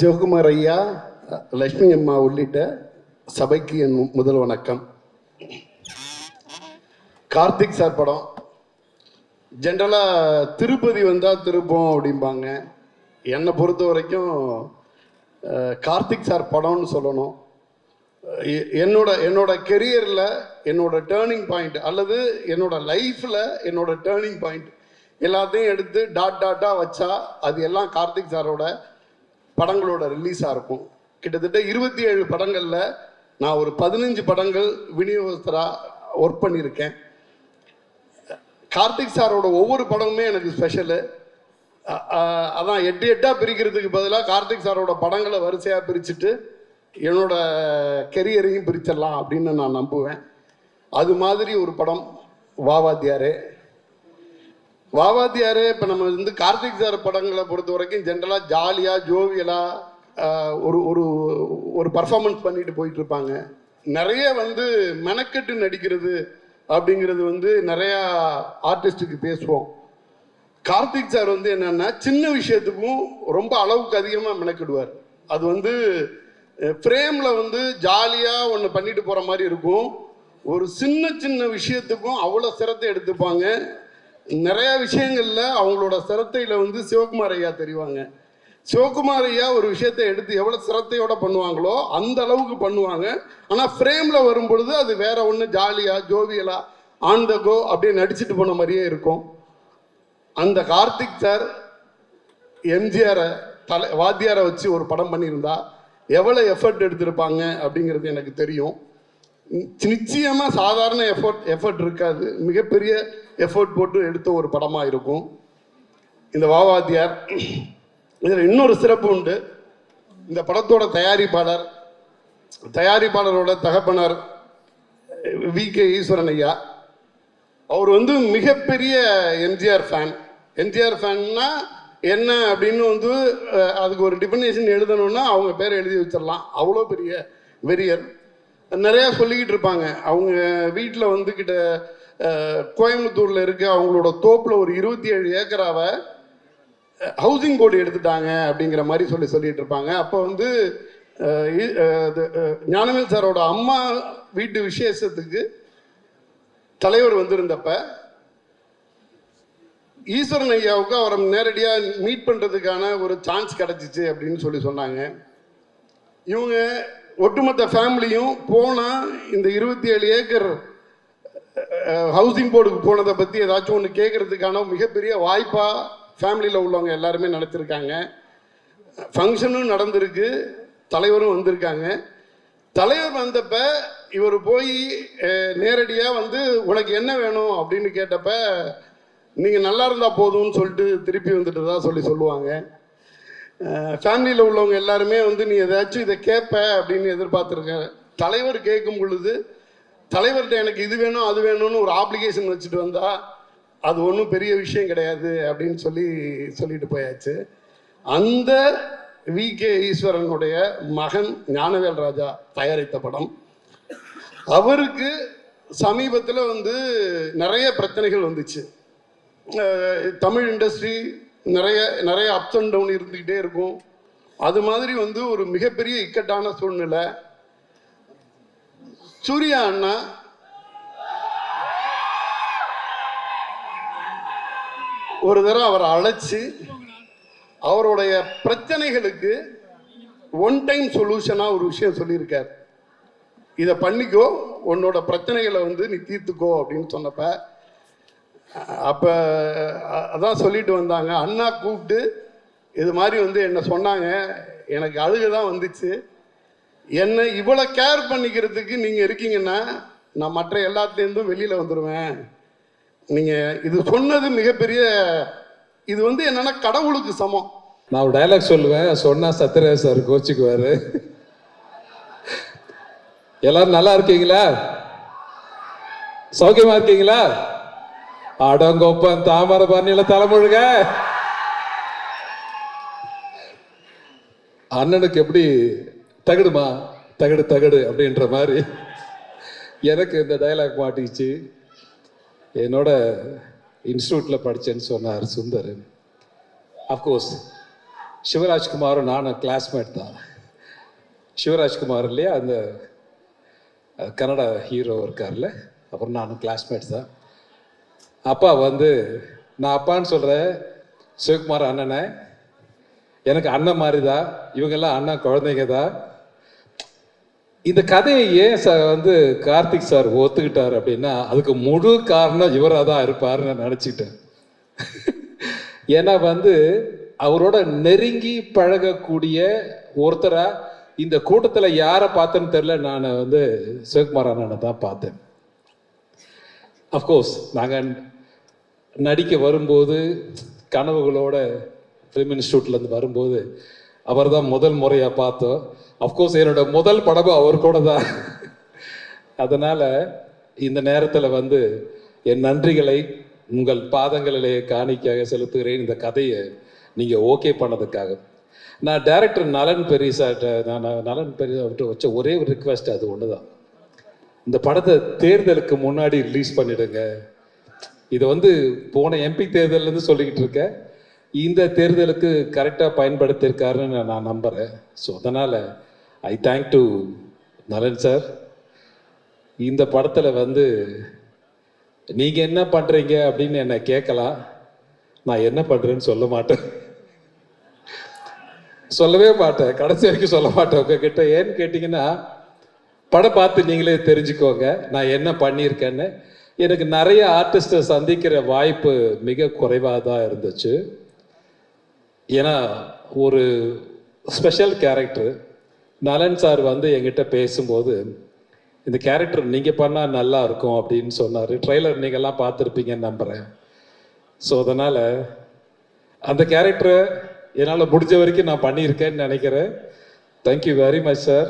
சிவகுமார் ஐயா லட்சுமி அம்மா உள்ளிட்ட சபைக்கு என் முதல் வணக்கம். கார்த்திக் சார் படம். ஜென்ரலாக திருப்பதி வந்தால் திருப்போம் அப்படிம்பாங்க. என்னை பொறுத்த வரைக்கும் கார்த்திக் சார் படம்னு சொல்லணும். எ- என்னோட என்னோட கெரியரில் என்னோட டேர்னிங் பாயிண்ட் அல்லது என்னோட லைஃப்பில் என்னோட டேர்னிங் பாயிண்ட் எல்லாத்தையும் எடுத்து டாட் டாட்டாக வச்சா அது எல்லாம் கார்த்திக் சாரோட படங்களோட ரிலீஸாக இருக்கும். கிட்டத்தட்ட இருபத்தி ஏழு படங்களில் நான் ஒரு பதினஞ்சு படங்கள் விநியோகஸ்தராக ஒர்க் பண்ணியிருக்கேன். கார்த்திக் சாரோட ஒவ்வொரு படமுமே எனக்கு ஸ்பெஷலு அதான் எட்டு எட்டாக பிரிக்கிறதுக்கு பதிலாக கார்த்திக் சாரோட படங்களை வரிசையாக பிரிச்சுட்டு என்னோட கெரியரையும் பிரிச்சிடலாம் அப்படின்னு நான் நம்புவேன். அது மாதிரி ஒரு படம் வாவாத்தியாரே. வாவாத்தியாரு இப்போ நம்ம வந்து கார்த்திக் சார் படங்களை பொறுத்த வரைக்கும் ஜென்ரலாக ஜாலியாக ஜோவியலாக ஒரு ஒரு ஒரு பர்ஃபார்மன்ஸ் பண்ணிட்டு போயிட்டு இருப்பாங்க நிறைய வந்து மெனக்கெட்டு நடிக்கிறது அப்படிங்கிறது வந்து நிறையா ஆர்டிஸ்ட்டுக்கு பேசுவோம். கார்த்திக் சார் வந்து என்னன்னா சின்ன விஷயத்துக்கும் ரொம்ப அளவுக்கு அதிகமாக மெனக்கிடுவார். அது வந்து ஃப்ரேமில் வந்து ஜாலியாக ஒன்று பண்ணிட்டு போகிற மாதிரி இருக்கும். ஒரு சின்ன சின்ன விஷயத்துக்கும் அவ்வளோ சிரத்தை எடுத்துப்பாங்க. நிறைய விஷயங்களில் அவங்களோட சிரத்தையில் வந்து சிவகுமார் ஐயா தெரிவாங்க. சிவகுமார் ஐயா ஒரு விஷயத்தை எடுத்து எவ்வளோ சிரத்தையோட பண்ணுவாங்களோ அந்த அளவுக்கு பண்ணுவாங்க. ஆனால் ஃப்ரேமில் வரும்பொழுது அது வேற ஒன்று ஜாலியாக ஜோவியலாக ஆன் த கோ அப்படியே நடிச்சுட்டு போன மாதிரியே இருக்கும். அந்த கார்த்திக் சார் எம்ஜிஆரை தலை வாத்தியாரை வச்சு ஒரு படம் பண்ணியிருந்தா எவ்வளோ எஃபர்ட் எடுத்திருப்பாங்க அப்படிங்கிறது எனக்கு தெரியும். நி- சாதாரண எஃபர்ட் எஃபர்ட் இருக்காது. மிகப்பெரிய எஃபர்ட் போட்டு எடுத்த ஒரு படமாக இருக்கும். இந்த வாவாத்தியார் இதில் இன்னொரு சிறப்பு உண்டு. இந்த படத்தோட தயாரிப்பாளர் தயாரிப்பாளரோட தகப்பனர் வி. கே. ஈஸ்வரன் ஐயா. அவர் வந்து மிகப்பெரிய எம்ஜிஆர் ஃபேன் எம்ஜிஆர் ஃபேன்னா என்ன அப்படின்னு வந்து அதுக்கு ஒரு டிஃபனேஷன் எழுதணும்னா அவங்க பேரை எழுதி வச்சிடலாம். அவ்வளோ பெரிய வெறியர். நிறையா சொல்லிக்கிட்டு இருப்பாங்க. அவங்க வீட்டில் வந்துக்கிட்ட கோயம்புத்தூரில் இருக்க அவங்களோட தோப்பில் ஒரு இருபத்தி ஏழு ஏக்கராவை ஹவுசிங் போர்டு எடுத்துட்டாங்க அப்படிங்கிற மாதிரி சொல்லி சொல்லிட்டு இருப்பாங்க. அப்போ வந்து ஞானவேல் சாரோட அம்மா வீட்டு விசேஷத்துக்கு தலைவர் வந்திருந்தப்ப ஈஸ்வரன் ஐயாவுக்கு அவரை நேரடியாக மீட் பண்ணுறதுக்கான ஒரு சான்ஸ் கிடச்சிச்சு அப்படின்னு சொல்லி சொன்னாங்க. இவங்க ஒட்டுமொத்த ஃபேமிலியும் போனால் இந்த இருபத்தி ஏழு ஏக்கர் ஹவுசிங் போர்டுக்கு போனதை பற்றி ஏதாச்சும் ஒன்று கேட்குறதுக்கான மிகப்பெரிய வாய்ப்பாக ஃபேமிலியில் உள்ளவங்க எல்லாருமே நடத்திருக்காங்க ஃபங்க்ஷனும் நடந்திருக்கு. தலைவரும் வந்திருக்காங்க. தலைவர் வந்தப்ப இவர் போய் நேரடியாக வந்து உனக்கு என்ன வேணும் அப்படின்னு கேட்டப்ப நீங்கள் நல்லா இருந்தால் போதும்னு சொல்லிட்டு திருப்பி வந்துட்டு தான் சொல்லி சொல்லுவாங்க. ஃபேமிலியில் உள்ளவங்க எல்லாருமே வந்து நீ ஏதாச்சும் இதை கேட்ப அப்படின்னு எதிர்பார்த்துருக்க தலைவர் கேட்கும் பொழுது தலைவர்கிட்ட எனக்கு இது வேணும் அது வேணும்னு ஒரு ஆப்ளிகேஷன் வச்சுட்டு வந்தா அது ஒன்றும் பெரிய விஷயம் கிடையாது அப்படின்னு சொல்லி சொல்லிட்டு போயாச்சு. அந்த வி கே ஈஸ்வரனுடைய மகன் ஞானவேல் ராஜா தயாரித்த படம். அவருக்கு சமீபத்தில் வந்து நிறைய பிரச்சனைகள் வந்துச்சு. தமிழ் இண்டஸ்ட்ரி நிறைய நிறைய அப்ஸ் அண்ட் டவுன் இருந்துக்கிட்டே இருக்கும். அது மாதிரி வந்து ஒரு மிகப்பெரிய இக்கட்டான சூழ்நிலை. சூர்யா அண்ணா. ஒரு தடவை அவரை அழைச்சி அவருடைய பிரச்சனைகளுக்கு ஒன் டைம் சொல்யூஷனாக ஒரு விஷயம் சொல்லியிருக்கார். இதை பண்ணிக்கோ உன்னோட பிரச்சனைகளை வந்து நீ தீர்த்துக்கோ அப்படின்னு சொன்னப்ப அப்போ அதான் சொல்லிட்டு வந்தாங்க. அண்ணா கூப்பிட்டு இது மாதிரி வந்து என்னை சொன்னாங்க. எனக்கு அழுக தான் வந்துச்சு. என்னை இவ்வளோ கேர் பண்ணிக்கிறதுக்கு நீங்கள் இருக்கீங்கன்னா நான் மற்ற எல்லாத்துலேருந்தும் வெளியில் வந்துடுவேன் நீங்கள் இது சொன்னது மிகப்பெரிய இது வந்து என்னன்னா கடவுளுக்கு சமம். நான் ஒரு டைலாக் சொல்லுவேன் சொன்னால் சத்யராஜ் சார் கோச்சிக்குவார். எல்லாரும் நல்லா இருக்கீங்களா? சௌக்கியமா இருக்கீங்களா? அடங்கொப்பன் தாமரை பண்ணியில தலைமுழுக. அண்ணனுக்கு எப்படி தகடுமா? தகடு தகடு அப்படின்ற மாதிரி எனக்கு இந்த டைலாக் மாட்டிச்சு. என்னோட இன்ஸ்டியூட்டில் படித்தேன்னு சொன்னார் சுந்தர் அஃப்கோர்ஸ் சிவராஜ்குமாரும் நானும் கிளாஸ்மேட் தான். சிவராஜ்குமார் இல்லையா? அந்த கன்னடா ஹீரோ இருக்கார்ல அப்புறம் நானும் கிளாஸ்மேட் தான். அப்பா வந்து நான் அப்பான்னு சொல்கிறேன் சிவகுமார் அண்ணனை எனக்கு அண்ணன் மாதிரி தான் இவங்கெல்லாம் அண்ணன் குழந்தைங்க தான் இந்த கதையை ஏன் சார் வந்து கார்த்திக் சார் ஒத்துக்கிட்டார் அப்படின்னா அதுக்கு முழு காரணம் இவராக தான் இருப்பார்னு நான் நினச்சிக்கிட்டேன். ஏன்னா வந்து அவரோட நெருங்கி பழகக்கூடிய ஒருத்தராக இந்த கூட்டத்தில் யாரை பார்த்தேன்னு தெரில நான் வந்து சிவகுமார் அண்ணனை தான் பார்த்தேன். அஃப்கோர்ஸ் நாங்கள் நடிக்க வரும்போது கனவுகளோட ஃபிலிம் இன்ஸ்டியூட்லேருந்து வரும்போது அவர் தான் முதல் முறையாக பார்த்தோம். அஃப்கோர்ஸ் என்னோட முதல் படமும் அவர் கூட தான். அதனால் இந்த நேரத்தில் வந்து என் நன்றிகளை உங்கள் பாதங்களிலே காணிக்காக செலுத்துகிறேன். இந்த கதையை நீங்கள் ஓகே பண்ணதுக்காக. நான் டைரக்டர் நலன் பெரிசாட்ட நான் நான் நலன் பெரிய அவர்கிட்ட வச்ச ஒரே ஒரு ரிக்வெஸ்ட் அது ஒன்று தான். இந்த படத்தை தேர்தலுக்கு முன்னாடி ரிலீஸ் பண்ணிடுங்க. இதை வந்து போன எம்பி தேர்தல்லேருந்து சொல்லிக்கிட்டு இருக்கேன் இந்த தேர்தலுக்கு கரெக்டாக பயன்படுத்தியிருக்காருன்னு நான் நம்புகிறேன் ஸோ அதனால் I thank to Nalan sir இந்த படத்தில் வந்து நீங்கள் என்ன பண்ணுறீங்க அப்படின்னு என்னை கேட்கலாம். நான் என்ன பண்ணுறேன்னு சொல்ல மாட்டேன். சொல்லவே மாட்டேன். கடைசி வரைக்கும் சொல்ல மாட்டேன் உங்ககிட்ட. ஏன்னு கேட்டிங்கன்னா படம் பார்த்து நீங்களே தெரிஞ்சுக்கோங்க. நான் என்ன பண்ணியிருக்கேன்னு. எனக்கு நிறைய ஆர்டிஸ்ட்டை சந்திக்கிற வாய்ப்பு மிக குறைவாக தான் இருந்துச்சு. ஏன்னா ஒரு ஸ்பெஷல் கேரக்டர் நலன் சார் வந்து என்கிட்ட பேசும்போது இந்த கேரக்டர் நீங்கள் பண்ணால் நல்லா இருக்கும் அப்படின்னு சொன்னார். ட்ரெய்லர் நீங்கள்லாம் பார்த்துருப்பீங்கன்னு நம்புகிறேன் ஸோ அதனால் அந்த கேரக்டரை என்னால் முடிஞ்ச வரைக்கும் நான் பண்ணியிருக்கேன்னு நினைக்கிறேன். Thank you very much sir